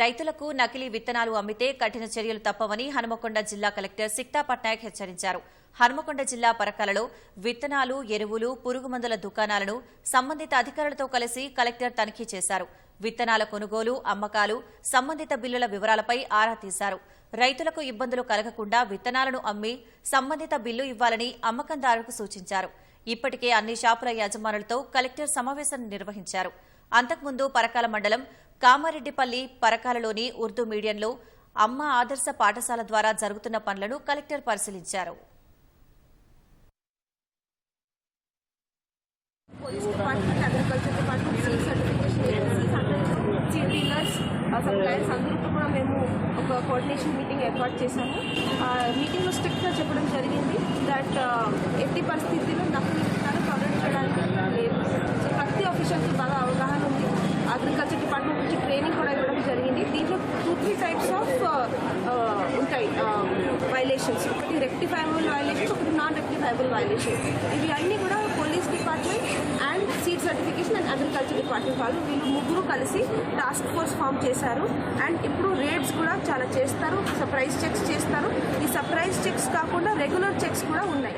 రైతులకు నకిలీ విత్తనాలు అమ్మితే కఠిన చర్యలు తప్పవని హనుమకొండ జిల్లా కలెక్టర్ సిక్తా పట్నాయక్ హెచ్చరించారు. హనుమకొండ జిల్లా పరకాలలో విత్తనాలు ఎరువులు పురుగుమందుల దుకాణాలను సంబంధిత అధికారులతో కలిసి కలెక్టర్ తనిఖీ చేశారు. విత్తనాల కొనుగోలు అమ్మకాలు సంబంధిత బిల్లుల వివరాలపై ఆరా తీశారు. రైతులకు ఇబ్బందులు కలగకుండా విత్తనాలను అమ్మి సంబంధిత బిల్లు ఇవ్వాలని అమ్మకందారులకు సూచించారు. ఇప్పటికే అన్ని షాపుల యజమానులతో కలెక్టర్ సమావేశం నిర్వహించారు. అంతకుముందు పరకాల మండలం కామారెడ్డిపల్లి పరకాలలోని ఉర్దూ మీడియంలో అమ్మ ఆదర్శ పాఠశాల ద్వారా జరుగుతున్న పనులను కలెక్టర్ పరిశీలించారు. పోలీస్ అగ్రికల్చర్ సప్లయర్స్ అందరితో కూడా మేము ఒక కోఆర్డినేషన్ మీటింగ్ ఏర్పాటు చేశాము. ఆ మీటింగ్లో స్ట్రిక్ట్గా చెప్పడం జరిగింది దట్ ఎట్టి పరిస్థితుల్లో నకిలీ విత్తనాలు చేయడానికి లేదు. ప్రతి ఆఫీసర్కి బాగా అవగాహన ఉంది. అగ్రికల్చర్ డిపార్ట్మెంట్ వైలేషన్స్ ఒకటి రెక్టిఫైబుల్ వైలేషన్ ఒకటి నాన్ రెక్టిఫైబుల్ వైలేషన్ ఇవి అన్నీ కూడా police department and seed certification and agriculture department వాళ్ళు వీళ్ళు ముగ్గురు కలిసి టాస్క్ ఫోర్స్ ఫామ్ చేశారు. అండ్ ఇప్పుడు రేట్స్ కూడా చాలా చేస్తారు. సర్ప్రైజ్ చెక్స్ చేస్తారు. ఈ సర్ప్రైజ్ చెక్స్ కాకుండా రెగ్యులర్ చెక్స్ కూడా ఉన్నాయి.